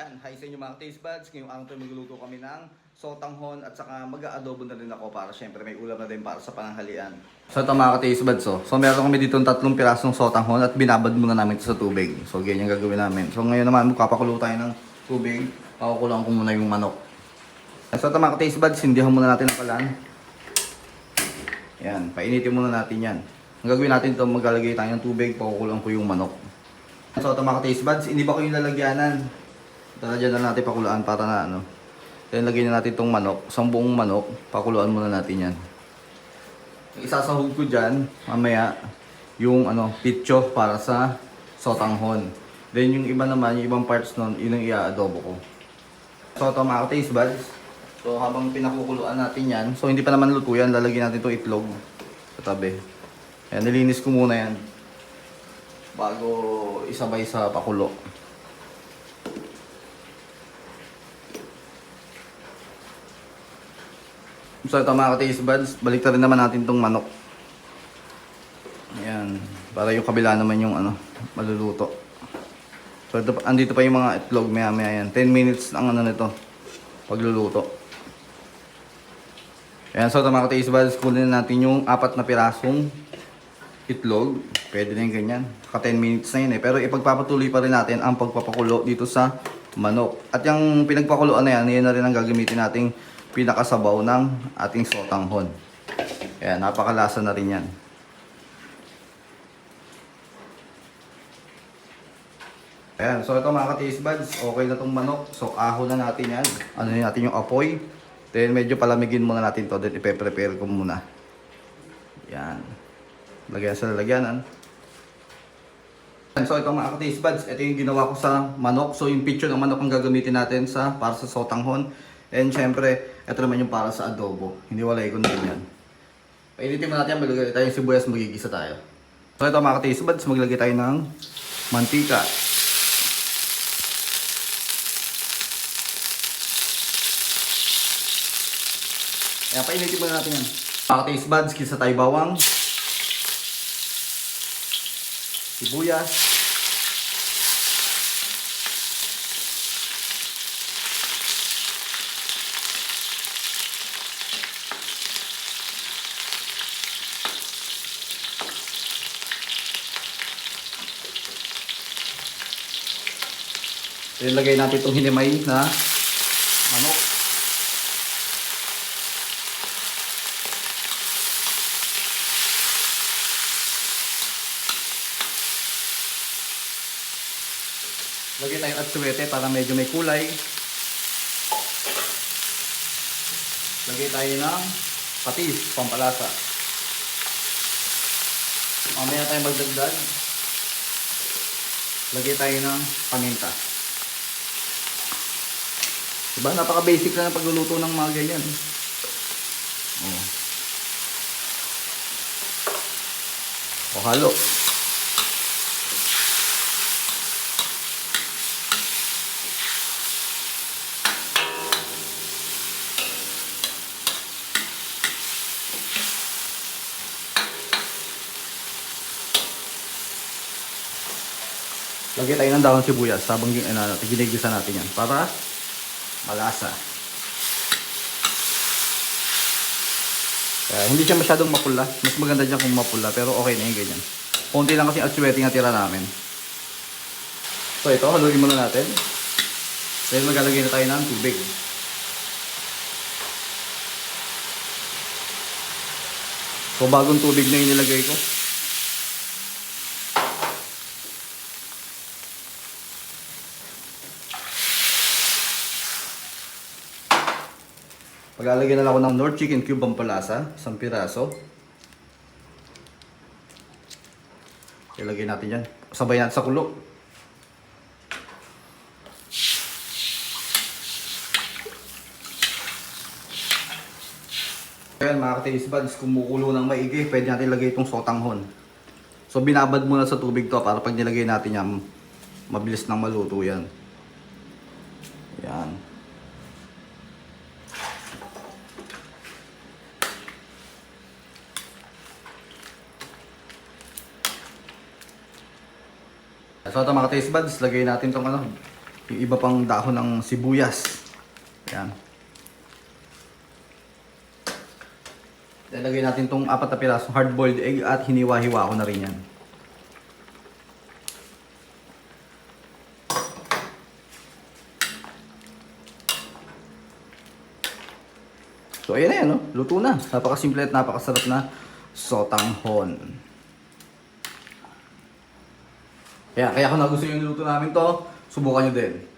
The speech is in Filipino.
Yan, hi sa inyo mga taste buds. Ngayong araw tayo magluluto kami ng sotanghon at saka mag-aadobo na rin ako para syempre may ulam na din para sa pananghalian. So ito mga taste buds oh. So meron kami dito tatlong pirasong sotanghon at binabad muna namin ito sa tubig. So ganyan gagawin namin. So ngayon naman magpapakulo tayo ng tubig. Pakukulang ko muna yung manok. So ito mga taste buds, hindihan muna natin ang kalan. Yan, painitin muna natin yan. Ang gagawin natin ito, maglalagay tayo ng tubig, pakukulang ko yung manok. So ito mga taste buds, hindi ba ko yung lalagyanan? Lalagyan na natin pakuluan para na ano. Then lagyan na natin itong manok. Isang buong manok, pakuluan muna natin yan. Isasahog ko dyan, mamaya, yung ano, pitcho para sa sotanghon. Then yung iba naman, yung ibang parts nun, yun ang i-adobo ko. So ito mga taste buds. So habang pinakukuluan natin yan, so hindi pa naman luto yan, lalagyan natin itong itlog sa tabi. Ayan, nilinis ko muna yan bago isabay sa pakulo. So ito mga taste buds, balik rin naman natin tong manok. Ayan, para yung kabila naman yung ano, maluluto. So ito, andito pa yung mga itlog maya maya yan. 10 minutes ang ano nito, pagluluto. Ayan, so ito mga taste buds, kunin natin yung apat na pirasong itlog. Pwede na yung ganyan. Ka 10 minutes na yun eh. Pero ipagpapatuloy pa rin natin ang pagpapakulo dito sa manok. At yung pinagpakuluan na yan, yan na rin ang gagamitin nating pinakasabaw ng ating sotanghon. Ayan, napakalasa na rin yan. Ayan, so ito mga ka-taste buds, okay na tong manok. So aho na natin yan. Ano yun natin yung apoy. Then medyo palamigin muna natin to. Then ipe-prepare ko muna. Yan. Lagyan sa lalagyanan. So ito mga ka-taste buds, ito yung ginawa ko sa manok. So yung picture ng manok ang gagamitin natin sa para sa sotanghon. And syempre, ito naman yung para sa adobo. Hindi walay ko na yan. Painitin mo natin, maglagay tayo ng sibuyas, magigisa tayo. So ito mga ka-taste buds, maglagay tayo ng mantika. Kaya painitin muna natin yan. Mga taste buds, kisa tayo bawang. Sibuyas. Ilagay natin itong hinimay na manok. Lagyan tayong atsuwete para medyo may kulay. Lagay tayo ng patis, pampalasa. Mamaya tayo magdagdag. Lagay tayo ng paminta. Diba? Napaka-basic lang ng pagluluto ng mga ganyan. Oh. O halo. Lagyan tayo ng dahon sibuyas habang ano, ginigisa natin yan para malasa. Kaya hindi siya masyadong mapula. Mas maganda dyan kung mapula pero okay na yung ganyan. Konti lang kasi atsuwete nga tira namin. So ito, haluin muna natin. Then maglalagay na tayo ng tubig. So bagong tubig na yung nilagay ko. Maglalagyan na lang ako ng North Chicken Cube Pampalasa, isang piraso. Ilagay natin yan. Sabay natin sa kulo. Ayan mga ka-taste buds, kumukulo ng maigi, pwede natin ilagay itong sotanghon. So binabad muna sa tubig to para pag nilagay natin yan, mabilis nang maluto yan. Yan. So ito mga taste buds, lagay natin tong ano, yung iba pang dahon ng sibuyas. Ayan. Lalagay natin tong apat na pirasong hard-boiled egg at hiniwa-hiwa ko na rin yan. So ayan na yan, no? luto na. Napakasimple at napakasarap na sotanghon. Kaya, kaya kung nagustuhan yung luto namin to, subukan nyo din.